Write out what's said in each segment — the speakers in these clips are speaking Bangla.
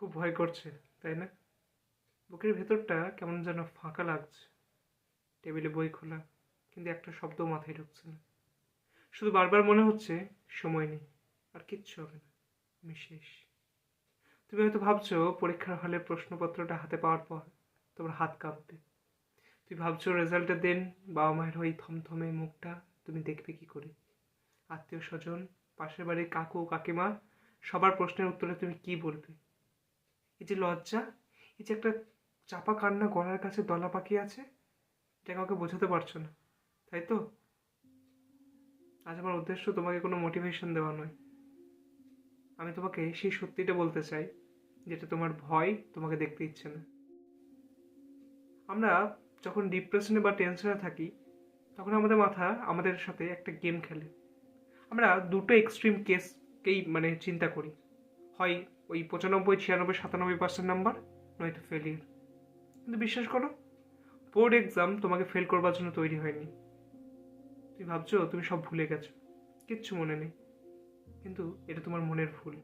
খুব ভয় করছে, তাই না? বুকের ভেতরটা কেমন যেন ফাঁকা লাগছে। টেবিলে বই খোলা, কিন্তু একটা শব্দ মাথায় ঢুকছে না। শুধু বারবার মনে হচ্ছে সময় নেই, আর কিচ্ছু হবে না, আমি শেষ। তুমি হয়তো ভাবছ পরীক্ষার হলে প্রশ্নপত্রটা হাতে পাওয়ার পর তোমার হাত কাঁপবে। তুমি ভাবছ রেজাল্টের দিন, বাবা মায়ের ওই থমথমে মুখটা তুমি দেখবে কি করে। আত্মীয় স্বজন, পাশের বাড়ির কাকু, কাকিমা, সবার প্রশ্নের উত্তরে তুমি কি বলবে? এই যে লজ্জা, এই যে একটা চাপা কান্না গলার কাছে দলা পাখি আছে, এটা কাউকে বোঝাতে পারছ না, তাই তো? আজ আমার উদ্দেশ্য তোমাকে কোনো মোটিভেশন দেওয়া নয়। আমি তোমাকে সেই সত্যিটা বলতে চাই, যেটা তোমার ভয় তোমাকে দেখতে ইচ্ছে না। আমরা যখন ডিপ্রেশনে বা টেনশনে থাকি, তখন আমাদের মাথা আমাদের সাথে একটা গেম খেলে। আমরা দুটো এক্সট্রিম কেসকেই মানে চিন্তা করি। হয় ওই পঁচানব্বই, ছিয়ানব্বই, সাতানব্বই পার্সেন্ট নাম্বার নয়তো ফেলিয়ার কিন্তু বিশ্বাস করো বোর্ড এক্সাম তোমাকে ফেল করবার জন্য তৈরি হয়নি। তুমি ভাবছ, তুমি সব ভুলে গেছো। কিচ্ছু মনে নেই। কিন্তু এটা তোমার মনের ভুল।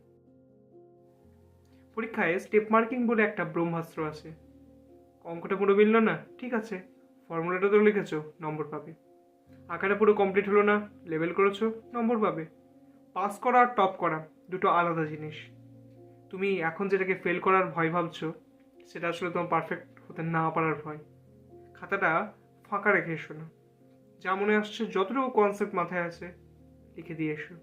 পরীক্ষায় স্টেপ মার্কিং বলে একটা ব্রহ্মাস্ত্র আছে। অঙ্কটা পুরো মিলল না? ঠিক আছে। ফর্মুলাটা তো লিখেছো, নম্বর পাবে। আঁকাটা পুরো কমপ্লিট হলো না? লেভেল করেছ, নম্বর পাবে। পাস করা আর টপ করা, দুটো আলাদা জিনিস। তুমি এখন যেটাকে ফেল করার ভয় ভাবছ, সেটা আসলে তোমার পারফেক্ট হতে না পারার ভয়। খাতাটা ফাঁকা রেখে এসো না। যা মনে আসছে, যতটুকু কনসেপ্ট মাথায় আছে, লিখে দিয়ে এসো।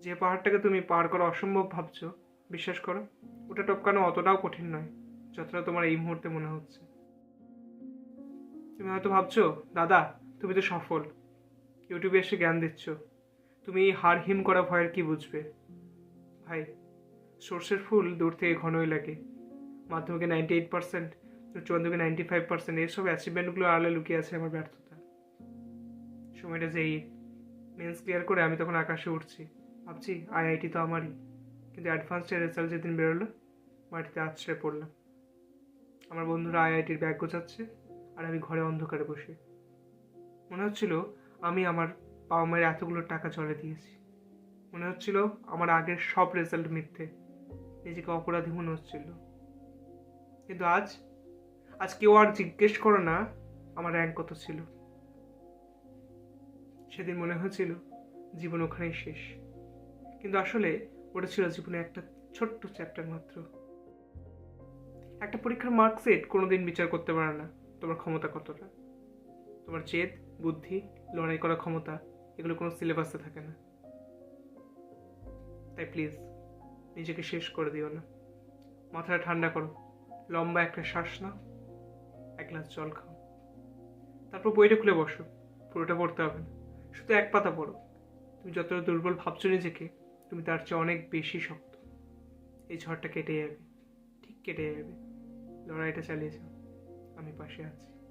যে পাহাড়টাকে তুমি পার করা অসম্ভব ভাবছ, বিশ্বাস করো, ওটা টপকানো অতটাও কঠিন নয়, যতটা তোমার এই মুহূর্তে মনে হচ্ছে। তুমি হয়তো ভাবছ, দাদা, তুমি তো সফল। ইউটিউবে এসে জ্ঞান দিচ্ছ। তুমি এই হার হিম করা ভয়ের কি বুঝবে? ভাই সর্ষের ফুল দূর থেকে ঘনই লাগে। মাধ্যমিকে নাইনটি এইট পার্সেন্ট মাধ্যমিকে নাইনটি ফাইভ পার্সেন্ট এইসব অ্যাচিভমেন্টগুলো আড়ালে লুকিয়ে আছে আমার ব্যর্থতা। সময়টা যেই মেন্স ক্লিয়ার করে আমি তখন আকাশে উঠছি। ভাবছি আইআইটি তো আমারই। কিন্তু অ্যাডভান্সডের রেজাল্ট যেদিন বেরোলো, মাটিতে আছড়ে পড়লাম। আমার বন্ধুরা আইআইটির ব্যাগ গোছাচ্ছে আর আমি ঘরে অন্ধকারে বসে। মনে হচ্ছিল আমি আমার বাবা মায়ের এতগুলো টাকা জলে দিয়েছি। মনে হচ্ছিল আমার আগের সব রেজাল্ট মিথ্যে। নিজেকে অপরাধী মনে হচ্ছিল। কিন্তু আজ আজ কেউ আর জিজ্ঞেস করো না আমার র্যাঙ্ক কত ছিল। সেদিন মনে হয়েছিল জীবন ওখানেই শেষ। কিন্তু আসলে ওটা ছিল জীবনে একটা ছোট্ট চ্যাপ্টার মাত্র। একটা পরীক্ষার মার্কশিট কোনোদিন বিচার করতে পারে না তোমার ক্ষমতা কতটা। তোমার জেদ, বুদ্ধি, লড়াই করার ক্ষমতা এগুলো কোনো সিলেবাসে থাকে না। তাই প্লিজ নিজেকে শেষ করে দিও না। মাথাটা ঠান্ডা করো। লম্বা একটা শ্বাস নাও। এক গ্লাস জল খাও। তারপর বইটা খুলে বসো। পুরোটা পড়তে হবে না। শুধু এক পাতা পড়ো। তুমি যতটা দুর্বল ভাবছ নিজেকে, তুমি তার চেয়ে অনেক বেশি শক্ত। এই ঝড়টা কেটে যাবে। ঠিক কেটে যাবে। লড়াইটা চালিয়ে যাও। আমি পাশে আছি।